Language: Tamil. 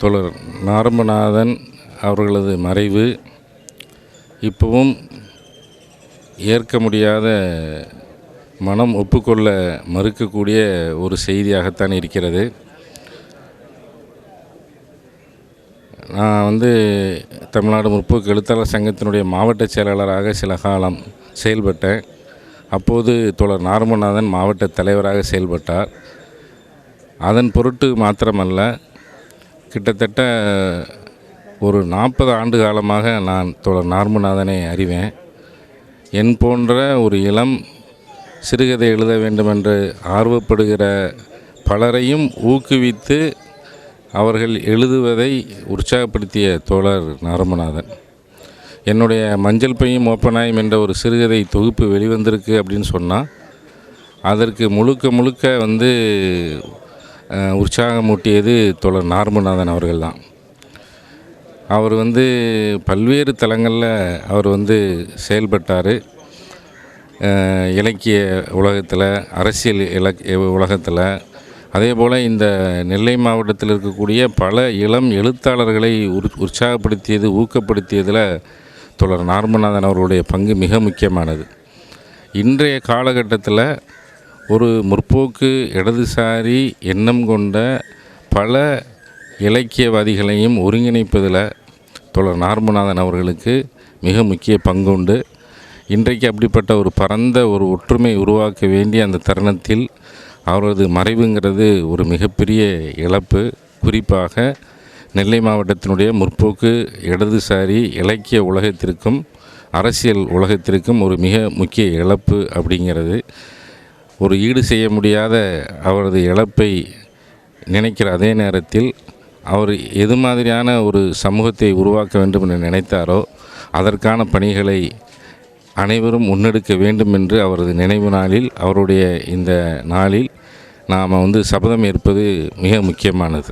தோழர் நாரம்பநாதன் அவர்களது மறைவு இப்போவும் ஏற்க முடியாத மனம் ஒப்புக்கொள்ள மறுக்கக்கூடிய ஒரு செய்தியாகத்தான் இருக்கிறது. நான் வந்து தமிழ்நாடு முற்போக்கு எழுத்தாளர் சங்கத்தினுடைய மாவட்ட செயலாளராக சில காலம் செயல்பட்டேன். அப்போது தோழர் நார்மநாதன் மாவட்ட தலைவராக செயல்பட்டார். அதன் பொருட்டு மாத்திரமல்ல கிட்டத்தட்ட ஒரு நாற்பது ஆண்டு காலமாக நான் தோழர் நார்மநாதனை அறிவேன். என் போன்ற ஒரு இளம் சிறுகதை எழுத வேண்டுமென்று ஆர்வப்படுகிற பலரையும் ஊக்குவித்து அவர்கள் எழுதுவதை உற்சாகப்படுத்திய தோழர் நாரமநாதன். என்னுடைய மஞ்சள் பையும் ஓப்பனாயும் என்ற ஒரு சிறுகதை தொகுப்பு வெளிவந்திருக்கு அப்படின்னு சொன்னால் அதற்கு முழுக்க முழுக்க வந்து உற்சாகமூட்டியது தோழர் நார்மநாதன் அவர்கள் தான். அவர் வந்து பல்வேறு தளங்களில் அவர் வந்து செயல்பட்டார். இலக்கிய உலகத்தில் அரசியல் இலக் உலகத்தில். அதே போல் இந்த நெல்லை மாவட்டத்தில் இருக்கக்கூடிய பல இளம் எழுத்தாளர்களை உற்சாகப்படுத்தியது ஊக்கப்படுத்தியதில் தொடர் நார்மநாதன் அவர்களுடைய பங்கு மிக முக்கியமானது. இன்றைய காலகட்டத்தில் ஒரு முற்போக்கு இடதுசாரி எண்ணம் கொண்ட பல இலக்கியவாதிகளையும் ஒருங்கிணைப்பதில் தோழர் நார்மநாதன் அவர்களுக்கு மிக முக்கிய பங்குண்டு. இன்றைக்கு அப்படிப்பட்ட ஒரு பரந்த ஒரு ஒற்றுமை உருவாக்க வேண்டிய அந்த தருணத்தில் அவரது மறைவுங்கிறது ஒரு மிகப்பெரிய இழப்பு. குறிப்பாக நெல்லை மாவட்டத்தினுடைய முற்போக்கு இடதுசாரி இலக்கிய உலகத்திற்கும் அரசியல் உலகத்திற்கும் ஒரு மிக முக்கிய இழப்பு அப்படிங்கிறது. ஒரு ஈடு செய்ய முடியாத அவரது இழப்பை நினைக்கிற அதே நேரத்தில் அவர் எது மாதிரியான ஒரு சமூகத்தை உருவாக்க வேண்டும் என்று நினைத்தாரோ அதற்கான பணிகளை அனைவரும் முன்னெடுக்க வேண்டும் என்று அவரது நினைவு நாளில் அவருடைய இந்த நாளில் நாம் வந்து சபதம் ஏற்பது மிக முக்கியமானது.